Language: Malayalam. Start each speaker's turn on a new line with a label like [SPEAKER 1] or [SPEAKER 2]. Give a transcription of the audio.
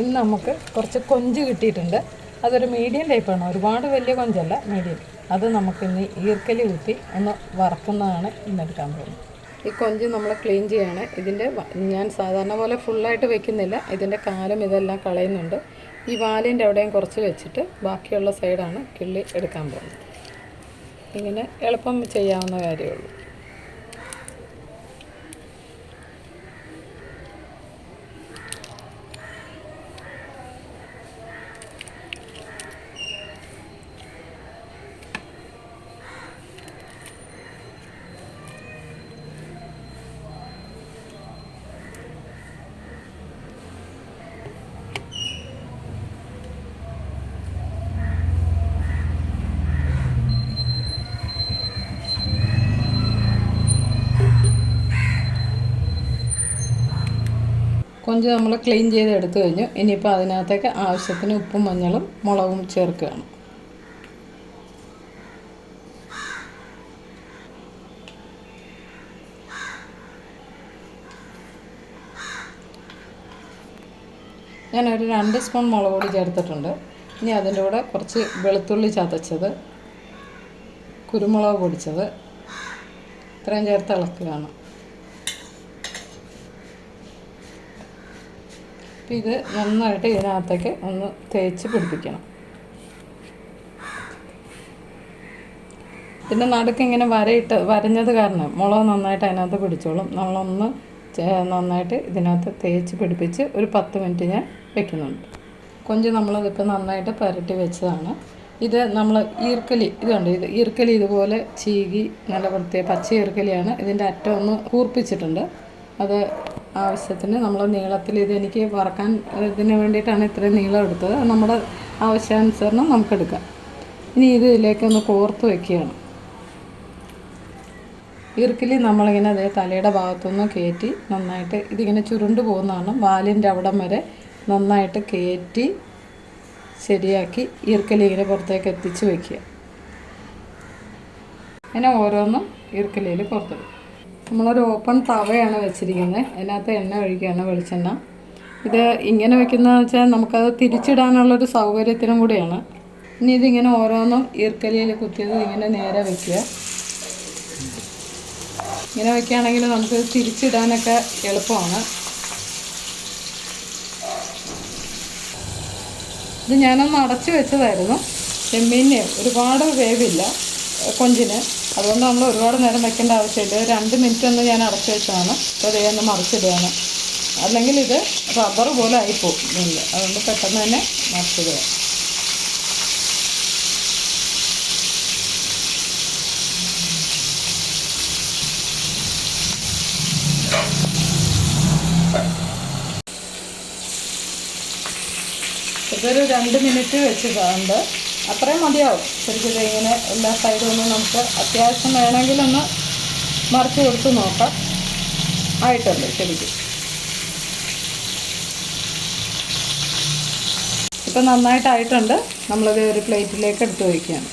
[SPEAKER 1] ഇന്ന് നമുക്ക് കുറച്ച് കൊഞ്ച് കിട്ടിയിട്ടുണ്ട്. അതൊരു മീഡിയം ടൈപ്പാണ് ഒരുപാട് വലിയ കൊഞ്ചല്ല മീഡിയം അത് നമുക്കിന്ന് ഈർക്കലി കുത്തി ഒന്ന് വറക്കുന്നതാണ് ഇന്ന് എടുക്കാൻ പോകുന്നത്. ഈ കൊഞ്ച് നമ്മൾ ക്ലീൻ ചെയ്യാണ്. ഇതിന്റെ ഞാൻ സാധാരണ പോലെ ഫുള്ളായിട്ട് വെക്കുന്നില്ല. ഇതിന്റെ കാലം ഇതെല്ലാം കളയുന്നുണ്ട്. ഈ വാലിന്റെ അവിടെയും കുറച്ച് വെച്ചിട്ട് ബാക്കിയുള്ള സൈഡാണ് കിള്ളി എടുക്കാൻ പോകുന്നത്. ഇങ്ങനെ എളുപ്പം ചെയ്യാവുന്ന കാര്യമേ കൊഞ്ച് നമ്മൾ ക്ലീൻ ചെയ്ത് എടുത്തു കഴിഞ്ഞു. ഇനിയിപ്പോൾ അതിനകത്തേക്ക് ആവശ്യത്തിന് ഉപ്പും മഞ്ഞളും മുളകും ചേർക്കുകയാണ്. ഞാനൊരു രണ്ട് സ്പൂൺ മുളക് പൊടി ചേർത്തിട്ടുണ്ട്. ഇനി അതിന്റെ കൂടെ കുറച്ച് വെളുത്തുള്ളി ചതച്ചത് കുരുമുളക് പൊടിച്ചത്. ഇത്രയും ചേർത്ത് ഇളക്കുകയാണ്. അപ്പം ഇത് നന്നായിട്ട് ഇതിനകത്തേക്ക് ഒന്ന് തേച്ച് പിടിപ്പിക്കണം. പിന്നെ നടുക്ക് ഇങ്ങനെ വരയിട്ട് വരഞ്ഞത് കാരണം മുളക് നന്നായിട്ട് അതിനകത്ത് പിടിച്ചോളും. നമ്മളൊന്ന് നന്നായിട്ട് ഇതിനകത്ത് തേച്ച് പിടിപ്പിച്ച് ഒരു പത്ത് മിനിറ്റ് ഞാൻ വെക്കുന്നുണ്ട്. കൊഞ്ച് നമ്മളതിപ്പോൾ നന്നായിട്ട് പരട്ടി വെച്ചതാണ്. ഇത് നമ്മൾ ഈർക്കലി ഇതുണ്ട് ഇത് ഈർക്കലി ഇതുപോലെ ചീകി നല്ല വൃത്തിയ പച്ച ഈർക്കലിയാണ്. ഇതിന്റെ അറ്റം ഒന്ന് കൂർപ്പിച്ചിട്ടുണ്ട്. അത് ആവശ്യത്തിന് നമ്മൾ നീളത്തിൽ ഇത് എനിക്ക് വറക്കാൻ ഇതിന് വേണ്ടിയിട്ടാണ് ഇത്രയും നീളം എടുത്തത്. നമ്മുടെ ആവശ്യാനുസരണം നമുക്കെടുക്കാം ഇനി ഇത് ഇതിലേക്കൊന്ന് കോർത്ത് വെക്കുകയാണ്. ഇറുക്കിൽ നമ്മളിങ്ങനെ അതേ തലയുടെ ഭാഗത്തുനിന്ന് കയറ്റി നന്നായിട്ട് ഇതിങ്ങനെ ചുരുണ്ട് പോകുന്നതാണ്. വാലിന്റെ അവിടം വരെ നന്നായിട്ട് കയറ്റി ശരിയാക്കി ഇറുക്കലി ഇങ്ങനെ പുറത്തേക്ക് എത്തിച്ച് വയ്ക്കുക അങ്ങനെ ഓരോന്നും ഇറുക്കലിയിൽ പുറത്തിടും നമ്മളൊരു ഓപ്പൺ തവയാണ് വെച്ചിരിക്കുന്നത്. അതിനകത്ത് എണ്ണ ഒഴിക്കുകയാണ് വെളിച്ചെണ്ണ. ഇത് ഇങ്ങനെ വെക്കുന്നതെന്ന് വെച്ചാൽ നമുക്കത് തിരിച്ചിടാനുള്ളൊരു സൗകര്യത്തിനും കൂടിയാണ്. ഇനി ഇതിങ്ങനെ ഓരോന്നും ഈർക്കലിയിൽ കുത്തിയത് ഇങ്ങനെ നേരെ വെക്കുക. ഇങ്ങനെ വെക്കുകയാണെങ്കിൽ നമുക്ക് തിരിച്ചിടാനൊക്കെ എളുപ്പമാണ്. ഇത് ഞാനൊന്ന് അടച്ചു വെച്ചതായിരുന്നു. ചെമ്മീനെ ഒരുപാട് വേവില്ല. കൊഞ്ചിന്. അതുകൊണ്ട് നമ്മൾ ഒരുപാട് നേരം വെക്കേണ്ട ആവശ്യമില്ല. രണ്ട് മിനിറ്റ് ഒന്ന് ഞാൻ അടച്ചു വെച്ചതാണ്. അപ്പോൾ അതേ ഒന്ന് മറിച്ചിടുകയാണ്. അല്ലെങ്കിൽ ഇത് റബ്ബർ പോലെ ആയിപ്പോവും നെല്ല്. അതുകൊണ്ട് പെട്ടെന്ന് തന്നെ മറിച്ചിടുക. ഇതൊരു രണ്ട് മിനിറ്റ് വെച്ചിട്ടുണ്ട്. അത്രയും മതിയാവും. ശരിക്കും ഇങ്ങനെ എല്ലാ സൈഡും ഒന്ന് നമുക്ക് അത്യാവശ്യം വേണമെങ്കിൽ ഒന്ന് മറിച്ച് കൊടുത്ത് നോക്കാം. ആയിട്ടുണ്ട് ശരിക്കും. ഇപ്പം നന്നായിട്ടായിട്ടുണ്ട്. നമ്മളത് ഒരു പ്ലേറ്റിലേക്ക് എടുത്ത് വയ്ക്കുകയാണ്